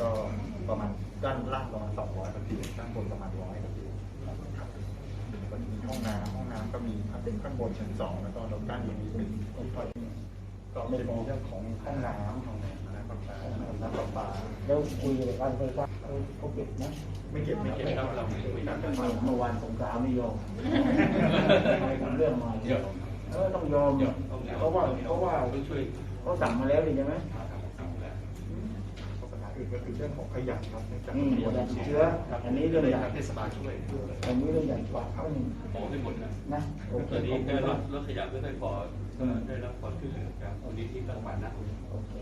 ก็ประมาณด้านล่างประมาณสองร้อยกว่าคิวด้านบนประมาณร้อยกว่าคิวครับก็มีห้องน้ำห้องน้ำก็มีถ้าเป็นข้างบนชั้นสองแล้วก็เราด้านบนนี้เป็นห้องไฟก็จะมีเรื่องของห้องน้ำห้องน้ำน้ำประปาน้ำประปาแล้วคุยกับการไฟฟ้าเขาเขาเก็บนะไม่เก็บไม่เก็บครับเราไม่คุยกันกันเมื่อวานสงสารไม่ยอมทำเรื่องมาเยออต้องยอมเพราะว่าเพราะว่าเขาสั่งมาแล้วนี่ใช่ไหม ปัญหาอื่นก็คือเรื่องของขยะครับเนื่องจากอืมตัวอย่าติดเชื้ออันนี้เรื่องใหญ่ เทศบาลช่วยอันนี้เรื่องใหญ่กว่าครับขอให้หมดนะนะโอเคตอนนี้ขอบคุได้ณครรัถบรถขยะไม่ค่อยพอก็ได้รับความช่วยเหลือจากมูลนิธิกลางวันนะ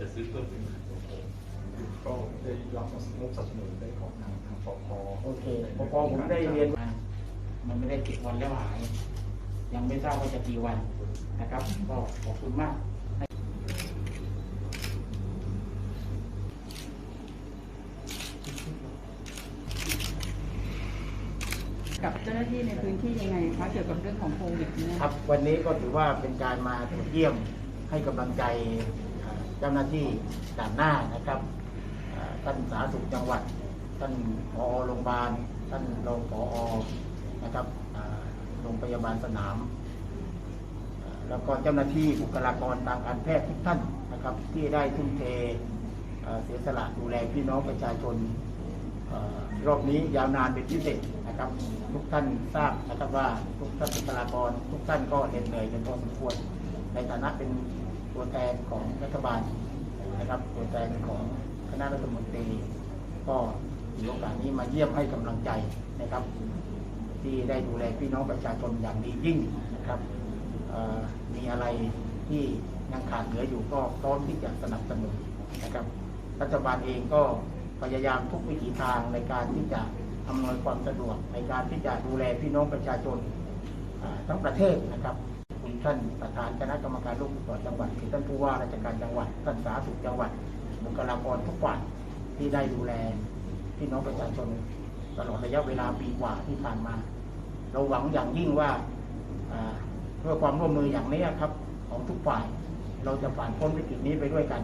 จะซื้อเพิ่มอีกก็ได้รับงบสนับสนุนได้ของทางทางปพโอเคพอพอผมได้เรียนมามันไม่ได้เจ็ดวันแล้วหาย ยังไม่ทราบว่าจะกี่วันนะครับ ก็ขอบคุณมาก กับเจ้าหน้าที่ในพื้นที่ยังไงคะเกี่ยวกับเรื่องของโควิดเนี่ย ครับวันนี้ก็ถือว่าเป็นการมาตรวจเยี่ยมให้กำลังใจเอ่อเจ้าหน้าที่ด่านหน้านะครับเอ่อท่านสาธารณสุขจังหวัด ท่านผอโรงพยาบาล ท่านรองผอนะครับเอ่อโรงพยาบาลสนาม แล้วก็เจ้าหน้าที่บุคลากรทางการแพทย์ทุกท่านนะครับ ที่ได้ทุ่มเทเอ่อเสียสละดูแลพี่น้องประชาชน รอบนี้ยาวนานเป็นพิเศษนะครับ ทุกท่านทราบนะครับว่าทุกท่านบุคลากรทุกท่านก็เหน็ดเหนื่อยกันพอสมควรในฐานะเป็นตัวแทนของรัฐบาลนะครับ ตัวแทนของคณะรัฐมนตรี ก็ถือโอกาสนี้มาเยี่ยมให้กำลังใจนะครับ ที่ได้ดูแลพี่น้องประชาชนอย่างดียิ่งนะครับมีอะไรที่ยังขาดเหลืออยู่ก็พร้อมที่จะสนับสนุนนะครับ รัฐบาลเองก็ พยายามทุกวิถีทางในการที่จะอำนวยความสะดวกในการที่จะดูแลพี่น้องประชาชนทั้งประเทศนะครับคุณท่านประธานคณะกรรมการโรคติดต่อจังหวัดคือท่านผู้ว่าราชการจังหวัดท่านสาธารณสุขจังหวัดบุคลากรทุกฝ่ายที่ได้ดูแลพี่น้องประชาชนตลอดระยะเวลาปีกว่าที่ผ่านมา เราหวังอย่างยิ่งว่าอ่าเพื่อความร่วมมืออย่างนี้ครับ ของทุกฝ่าย เราจะผ่านพ้นวิกฤตนี้ไปด้วยกัน